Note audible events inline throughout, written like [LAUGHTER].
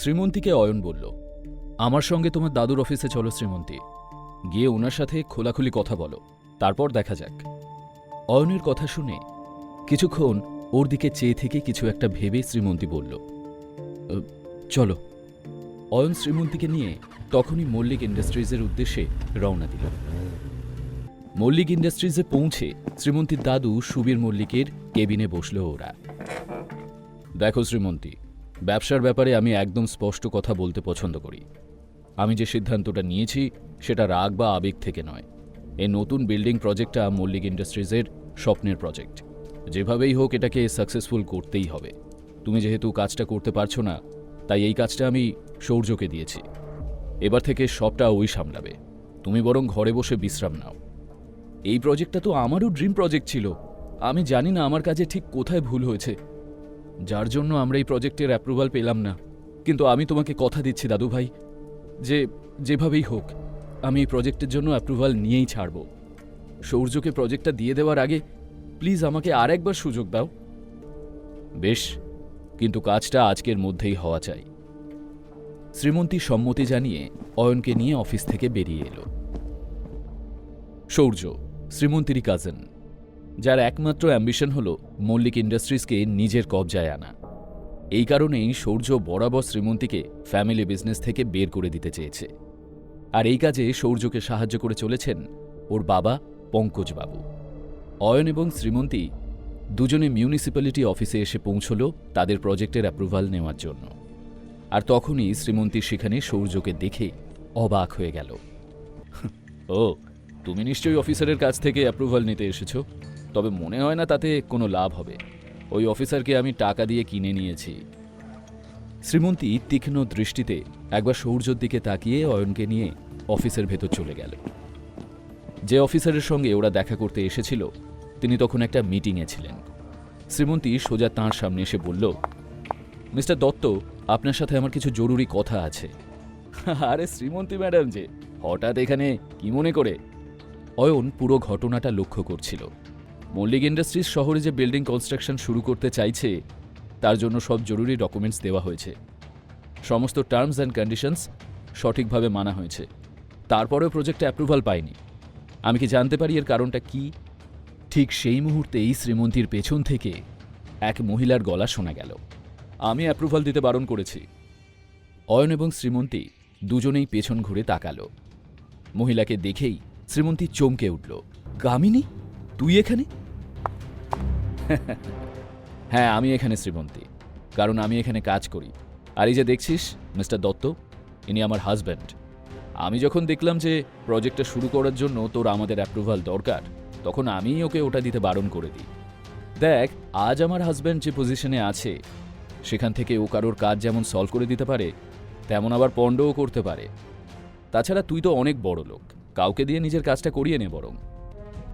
শ্রীমন্তীকে অয়ন বলল, আমার সঙ্গে তোমার দাদুর অফিসে চলো শ্রীমন্তী। গিয়ে ওনার সাথে খোলাখুলি কথা বলো, তারপর দেখা যাক। অয়নের কথা শুনে কিছুক্ষণ ওর দিকে চেয়ে থেকে কিছু একটা ভেবে শ্রীমন্তী বলল চলো। অয়ন শ্রীমন্তীকে নিয়ে তখনই মল্লিক ইন্ডাস্ট্রিজের উদ্দেশ্যে রওনা দিল। মল্লিক ইন্ডাস্ট্রিজে পৌঁছে শ্রীমন্তীর দাদু সুবীর মল্লিকের কেবিনে বসল ওরা। দেখো শ্রীমন্তী ব্যবসার ব্যাপারে আমি একদম স্পষ্ট কথা বলতে পছন্দ করি। আমি যে সিদ্ধান্তটা নিয়েছি, সেটা রাগ বা আবেগ থেকে নয়। এই নতুন বিল্ডিং প্রজেক্টটা মল্লিক ইন্ডাস্ট্রিজের স্বপ্নের প্রজেক্ট। যেভাবেই হোক, এটাকে সাকসেসফুল করতেই হবে। তুমি যেহেতু কাজটা করতে পারছ না, তাই এই কাজটা আমি সৌর্যকে দিয়েছি। এবার থেকে সবটা ওই সামলাবে। তুমি বরং ঘরে বসে বিশ্রাম নাও। এই প্রজেক্টটা তো আমারও ড্রিম প্রজেক্ট ছিল। আমি জানি না আমার কাজে ঠিক কোথায় ভুল হয়েছে। যার জন্য আমরা এই প্রজেক্টের অ্যাপ্রুভাল পেলাম না। কিন্তু আমি তোমাকে কথা দিচ্ছি দাদু ভাই যে যেভাবেই হোক, আমি এই প্রজেক্টের জন্য অ্যাপ্রুভাল নিয়েই ছাড়ব। সৌর্যকে প্রজেক্টটা দিয়ে দেওয়ার আগে প্লিজ আমাকে আর একবার সুযোগ দাও। বেশ, কিন্তু কাজটা আজকের মধ্যেই হওয়া চাই। শ্রীমন্তী সম্মতি জানিয়ে অয়নকে নিয়ে অফিস থেকে বেরিয়ে এলো। সৌর্য শ্রীমন্তীরই কাজেন যার একমাত্র অ্যাম্বিশন হল মল্লিক ইন্ডাস্ট্রিজকে নিজের কবজায় আনা। এই কারণেই সৌর্য বরাবর শ্রীমন্তীকে ফ্যামিলি বিজনেস থেকে বের করে দিতে চেয়েছে। আর এই কাজে সৌর্যকে সাহায্য করে চলেছেন ওর বাবা পঙ্কজবাবু। অয়ন এবং শ্রীমন্তী দুজনে মিউনিসিপ্যালিটি অফিসে এসে পৌঁছল তাদের প্রজেক্টের অ্যাপ্রুভাল নেওয়ার জন্য। আর তখনই শ্রীমন্তী সেখানে সৌর্যকে দেখে অবাক হয়ে গেল। ও, তুমি নিশ্চয়ই অফিসারের কাছ থেকে অ্যাপ্রুভাল নিতে এসেছ? তবে মনে হয় না তাতে কোনো লাভ হবে। ওই অফিসারকে আমি টাকা দিয়ে কিনে নিয়েছি। শ্রীমন্তী তীক্ষ্ণ দৃষ্টিতে একবার সৌর্যর দিকে তাকিয়ে অয়নকে নিয়ে অফিসের ভেতর চলে গেল। যে অফিসারের সঙ্গে ওরা দেখা করতে এসেছিল, তিনি তখন একটা মিটিংয়ে ছিলেন। শ্রীমন্তী সোজা তাঁর সামনে এসে বলল, মিস্টার দত্ত, আপনার সাথে আমার কিছু জরুরি কথা আছে। আরে শ্রীমন্তী ম্যাডাম যে, হঠাৎ এখানে কি মনে করে? অয়ন পুরো ঘটনাটা লক্ষ্য করছিল। মল্লিক ইন্ডাস্ট্রিজ শহরে যে বিল্ডিং কনস্ট্রাকশন শুরু করতে চাইছে, তার জন্য সব জরুরি ডকুমেন্টস দেওয়া হয়েছে। সমস্ত টার্মস অ্যান্ড কন্ডিশনস সঠিকভাবে মানা হয়েছে। তারপরেও প্রজেক্টে অ্যাপ্রুভাল পায়নি আমি কি জানতে পারি এর কারণটা কি? ঠিক সেই মুহূর্তেই শ্রীমন্তীর পেছন থেকে এক মহিলার গলা শোনা গেল। আমি অ্যাপ্রুভাল দিতে বারণ করেছি। অয়ন এবং শ্রীমন্তী দুজনেই পেছন ঘুরে তাকালো। মহিলাকে দেখেই শ্রীমন্তী চমকে উঠল। কামিনী, তুই এখানে? [LAUGHS] হ্যাঁ আমি এখানে শ্রীমন্তী, কারণ আমি এখানে কাজ করি। আর এই যে দেখছিস, মিস্টার দত্ত, ইনি আমার হাজব্যান্ড। আমি যখন দেখলাম যে প্রজেক্টটা শুরু করার জন্য তোর আমাদের অ্যাপ্রুভাল দরকার, তখন আমিই ওকে ওটা দিতে বারণ করে দিই। দেখ, আজ আমার হাজব্যান্ড যে পজিশনে আছে, সেখান থেকে ও কারোর কাজ যেমন সলভ করে দিতে পারে, তেমন আবার পণ্ডও করতে পারে। তাছাড়া তুই তো অনেক বড় লোক কাউকে দিয়ে নিজের কাজটা করিয়ে নে বরং।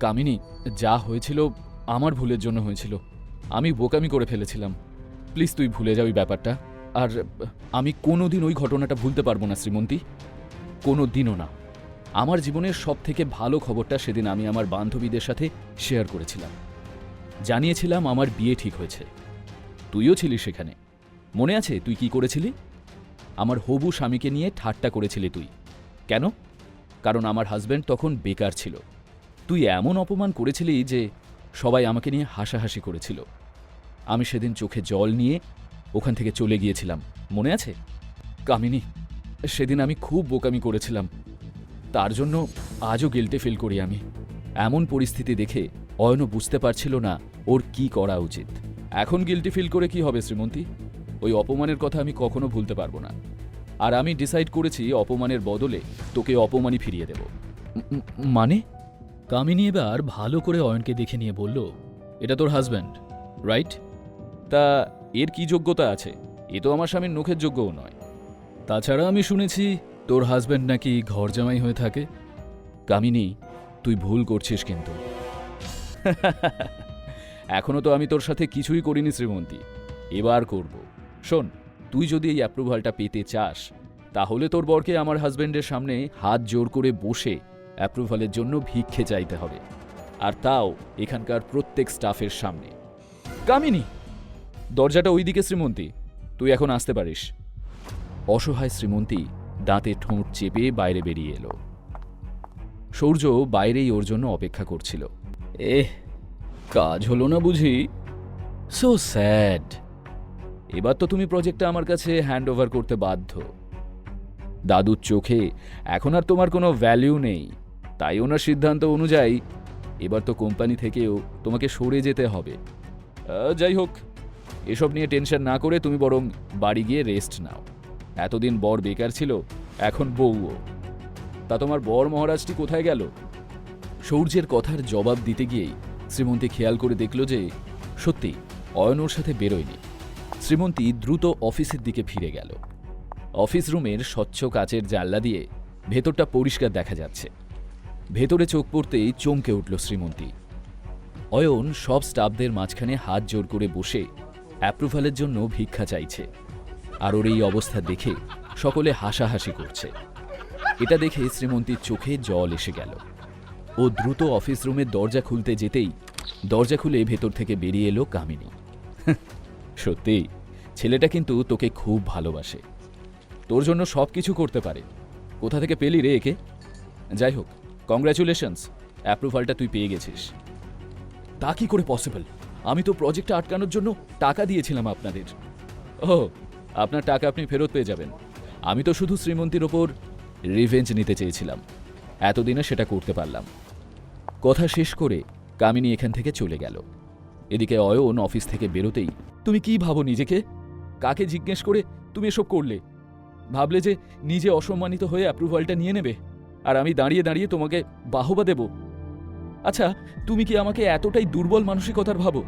কামিনী, যা হয়েছিল আমার ভুলের জন্য হয়েছিল। আমি বোকামি করে ফেলেছিলাম। প্লিজ তুই ভুলে যা ওই ব্যাপারটা। আর আমি কোনো দিন ওই ঘটনাটা ভুলতে পারব না, শ্রীমন্তী। কোনো দিনও না। আমার জীবনের সব থেকে ভালো খবরটা সেদিন আমি আমার বান্ধবীদের সাথে শেয়ার করেছিলাম। জানিয়েছিলাম আমার বিয়ে ঠিক হয়েছে। তুইও ছিলিস সেখানে। মনে আছে তুই কি করেছিলি? আমার হবু স্বামীকে নিয়ে ঠাট্টা করেছিলি তুই। কেন? কারণ আমার হাজব্যান্ড তখন বেকার ছিল। তুই এমন অপমান করেছিলি যে সবাই আমাকে নিয়ে হাসাহাসি করেছিল। আমি সেদিন চোখে জল নিয়ে ওখান থেকে চলে গিয়েছিলাম। মনে আছে? কামিনী, সেদিন আমি খুব বোকামি করেছিলাম। তার জন্য আজও গিল্টে ফিল করি আমি। এমন পরিস্থিতি দেখে অয়নও বুঝতে পারছিল না ওর কি করা উচিত। এখন গিল্টি ফিল করে কি হবে শ্রীমন্তী? ওই অপমানের কথা আমি কখনো ভুলতে পারব না। আর আমি ডিসাইড করেছি অপমানের বদলে তোকে অপমানই ফিরিয়ে দেব। মানে? কামিনী এবার ভালো করে অয়নকে দেখে নিয়ে বলল, এটা তোর হাজব্যান্ড রাইট তা এর কি যোগ্যতা আছে? এ তো আমার স্বামীর মুখের যোগ্যও নয়। তাছাড়া আমি শুনেছি তোর হাজব্যান্ড নাকি ঘর জামাই হয়ে থাকে। কামিনী, তুই ভুল করছিস কিন্তু। [LAUGHS] এখনও তো আমি তোর সাথে কিছুই করিনি শ্রীমন্তী। এবার করব। শোন, তুই যদি এই অ্যাপ্রুভালটা পেতে চাস, তাহলে তোর বরকে আমার হাজবেন্ডের সামনে হাত জোর করে বসে অ্যাপ্রুভালের জন্য ভিক্ষে চাইতে হবে। আর তাও এখানকার প্রত্যেক স্টাফের সামনে। কামিনী! দরজাটা ওইদিকে শ্রীমন্তী, তুই এখন আসতে পারিস। অসহায় শ্রীমন্তী দাঁতে ঠোঁট চেপে বাইরে বেরিয়ে এলো। সূর্য বাইরেই ওর জন্য অপেক্ষা করছিল। এহ, কাজ হলো না বুঝি? সো স্যাড এবার তো তুমি প্রজেক্টটা আমার কাছে হ্যান্ড করতে বাধ্য। দাদুর চোখে এখন আর তোমার কোনো ভ্যালিউ নেই। তাই ওনার সিদ্ধান্ত অনুযায়ী এবার তো কোম্পানি থেকেও তোমাকে সরে যেতে হবে। যাই হোক, এসব নিয়ে টেনশন না করে তুমি বরং বাড়ি গিয়ে রেস্ট নাও। এতদিন বর বেকার ছিল, এখন বউও। তা তোমার বর মহারাজটি কোথায় গেল? সৌর্যের কথার জবাব দিতে গিয়েই শ্রীমন্তী খেয়াল করে দেখল যে সত্যি অয়ন ওর সাথে বেরোয়নি। শ্রীমন্তী দ্রুত অফিসের দিকে ফিরে গেল। অফিস রুমের স্বচ্ছ কাচের জানলা দিয়ে ভেতরটা পরিষ্কার দেখা যাচ্ছে। ভেতরে চোখ পড়তেই চমকে উঠল শ্রীমন্তী। অয়ন সব স্টাফদের মাঝখানে হাত জোর করে বসে অ্যাপ্রুভালের জন্য ভিক্ষা চাইছে। আর ওর এই অবস্থা দেখে সকলে হাসাহাসি করছে। এটা দেখে শ্রীমন্তীর চোখে জল এসে গেল। ও দ্রুত অফিস রুমের দরজা খুলতে যেতেই দরজা খুলে ভেতর থেকে বেরিয়ে এলো কামিনী। [LAUGHS] সত্যি, ছেলেটা কিন্তু তোকে খুব ভালোবাসে। তোর জন্য সব কিছু করতে পারে। কোথা থেকে পেলি রে একে? যাই হোক কংগ্রাচুলেশনস অ্যাপ্রুভালটা তুই পেয়ে গেছিস। তা কি করে পসিবল আমি তো প্রজেক্টটা আটকানোর জন্য টাকা দিয়েছিলাম আপনাদের। ও, আপনার টাকা আপনি ফেরত পেয়ে যাবেন। আমি তো শুধু শ্রীমন্তীর ওপর রিভেঞ্জ নিতে চেয়েছিলাম। এতদিনে সেটা করতে পারলাম। কথা শেষ করে কামিনী এখান থেকে চলে গেল। এদিকে অয়ন অফিস থেকে বেরোতেই, তুমি কি ভাবো নিজেকে? কাকে জিজ্ঞেস করে তুমি এসব করলে? ভাবলে যে নিজে অসম্মানিত হয়ে অ্যাপ্রুভালটা নিয়ে নেবে? আর আমি দাঁড়িয়ে দাঁড়িয়ে তোমাকে বাহবা দেব। আচ্ছা তুমি কি আমাকে এতটাই দুর্বল মানসিকতার ভাবো?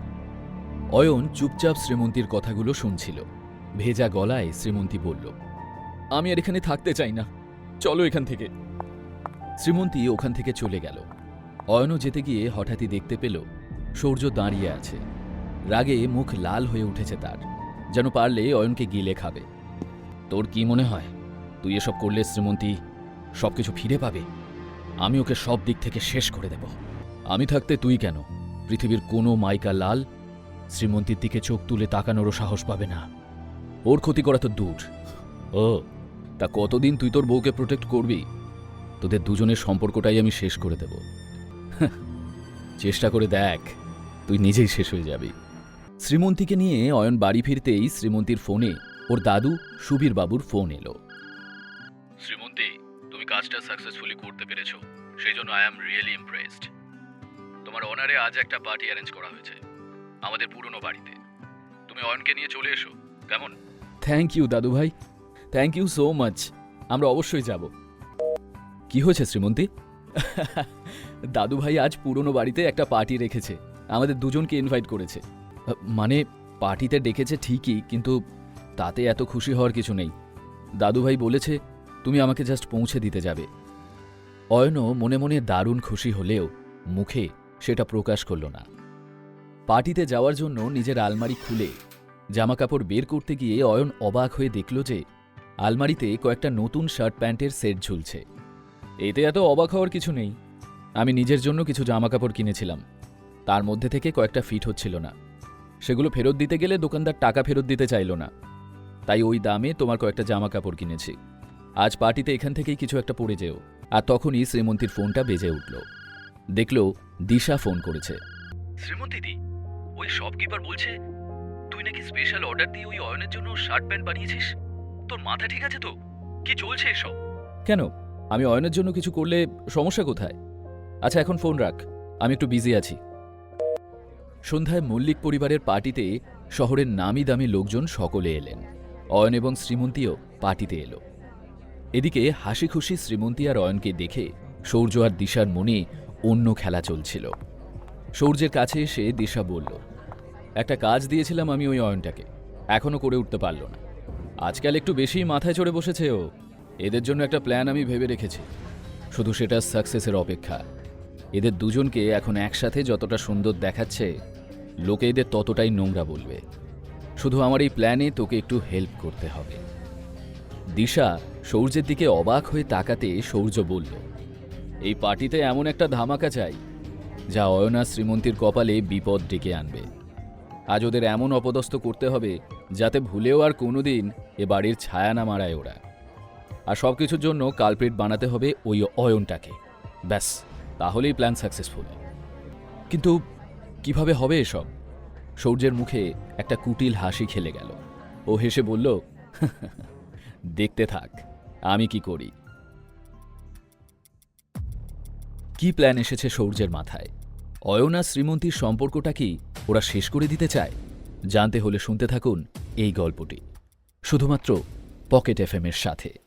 অয়ন চুপচাপ শ্রীমন্তীর কথাগুলো শুনছিল। ভেজা গলায় শ্রীমন্তী বলল আমি আর এখানে থাকতে চাই না। চলো এখান থেকে। শ্রীমন্তী ওখান থেকে চলে গেল। অয়নও যেতে গিয়ে হঠাৎই দেখতে পেল সূর্য দাঁড়িয়ে আছে। রাগে মুখ লাল হয়ে উঠেছে তার যেন পারলে অয়নকে গিলে খাবে। তোর কি মনে হয়? তুই এসব করলে শ্রীমন্তী সবকিছু ফিরে পাবে। আমি ওকে সব দিক থেকে শেষ করে দেব। আমি থাকতে তুই কেন? পৃথিবীর কোনো মাইকা লাল শ্রীমন্তীর দিকে চোখ তুলে তাকানোরও সাহস পাবে না। ওর ক্ষতি করা তো দূর। ও, তা কতদিন তুই তোর বউকে প্রোটেক্ট করবি? তোদের দুজনের সম্পর্কটাই আমি শেষ করে দেব। [LAUGHS] চেষ্টা করে দেখ, তুই নিজেই শেষ হয়ে যাবি। শ্রীমন্তীকে নিয়ে অয়ন বাড়ি ফিরতেই শ্রীমন্তীর ফোনে ওর দাদু সুবীর বাবুর ফোন এলো। কাজটা সাকসেসফুলি করতে পেরেছ, সেই জন্য আই অ্যাম রিয়েলি ইমপ্রেসড তোমার অনারে আজ একটা পার্টি অ্যারেঞ্জ করা হয়েছে, আমাদের পুরনো বাড়িতে। তুমি অয়নকে নিয়ে চলে এসো, কেমন? থ্যাংক ইউ দাদু ভাই। থ্যাংক ইউ সো মাচ আমরা অবশ্যই যাব। কি হয়েছে, শ্রীমন্তী? [LAUGHS] দাদু ভাই আজ পুরনো বাড়িতে একটা পার্টি রেখেছে, আমাদের দুজনকে ইনভাইট করেছে। মানে পার্টিতে ডেকেছে ঠিকই, কিন্তু তাতে এত খুশি হওয়ার কিছু নেই। দাদু ভাই বলেছে তুমি আমাকে জাস্ট পৌঁছে দিতে যাবে। অয়নও মনে মনে দারুণ খুশি হলেও মুখে সেটা প্রকাশ করল না। পার্টিতে যাওয়ার জন্য নিজের আলমারি খুলে জামাকাপড় বের করতে গিয়ে অয়ন অবাক হয়ে দেখল যে আলমারিতে কয়েকটা নতুন শার্ট প্যান্টের সেট ঝুলছে। এতে এত অবাক হওয়ার কিছু নেই। আমি নিজের জন্য কিছু জামাকাপড় কিনেছিলাম। তার মধ্যে থেকে কয়েকটা ফিট হচ্ছিল না। সেগুলো ফেরত দিতে গেলে দোকানদার টাকা ফেরত দিতে চাইল না। তাই ওই দামে তোমার কয়েকটা জামা কাপড় কিনেছি। আজ পার্টিতে এখান থেকেই কিছু একটা পড়ে যেও। আর তখনই শ্রীমন্তীর ফোনটা বেজে উঠল। দেখল দিশা ফোন করেছে। শ্রীমন্তী দি ওই শপকিপার বলছে তুই নাকি স্পেশাল অর্ডার দিয়ে ওই অয়নের জন্য শার্ট প্যান্ট বানিয়েছিস? তোর মাথা ঠিক আছে তো? কি চলছে এসব? কেন? আমি অয়নের জন্য কিছু করলে সমস্যা কোথায়? আচ্ছা এখন ফোন রাখ। আমি একটু বিজি আছি। সন্ধ্যায় মল্লিক পরিবারের পার্টিতে শহরের নামি দামি লোকজন সকলে এলেন। অয়ন এবং শ্রীমন্তীও পার্টিতে এলো। এদিকে হাসি খুশি শ্রীমন্তী আর অয়নকে দেখে সৌর্য আর দিশার মনে অন্য খেলা চলছিল। সৌর্যের কাছে এসে দিশা বলল, একটা কাজ দিয়েছিলাম আমি ওই অয়নটাকে। এখনও করে উঠতে পারল না। আজকাল একটু বেশি মাথায় চড়ে বসেছে ও। এদের জন্য একটা প্ল্যান আমি ভেবে রেখেছি। শুধু সেটা সাকসেসের অপেক্ষা। এদের দুজনকে এখন একসাথে যতটা সুন্দর দেখাচ্ছে, লোকে এদের ততটাই নোংরা বলবে। শুধু আমার এই প্ল্যানে তোকে একটু হেল্প করতে হবে। দিশা সৌর্যের দিকে অবাক হয়ে তাকাতে সৌর্য বলল, এই পার্টিতে এমন একটা ধামাকা চাই, যা অয়না শ্রীমন্তীর কপালে বিপদ ডেকে আনবে। আজ ওদের এমন অপদস্থ করতে হবে, যাতে ভুলেও আর কোনোদিন এ বাড়ির ছায়া না মারায় ওরা। আর সব কিছুর জন্য কালপ্রিট বানাতে হবে ওই অয়নটাকে। ব্যাস, তাহলেই প্ল্যান সাকসেসফুল। কিন্তু কীভাবে হবে এসব? সৌর্যের মুখে একটা কুটিল হাসি খেলে গেল। ও হেসে বলল [LAUGHS] দেখতে থাক। আমি কি করি? কি প্ল্যান এসেছে সৌর্যের মাথায়? অয়না, শ্রীমন্তীর সম্পর্কটা কি ওরা শেষ করে দিতে চায়? জানতে হলে শুনতে থাকুন এই গল্পটি। শুধুমাত্র পকেট এফএম এর সাথে।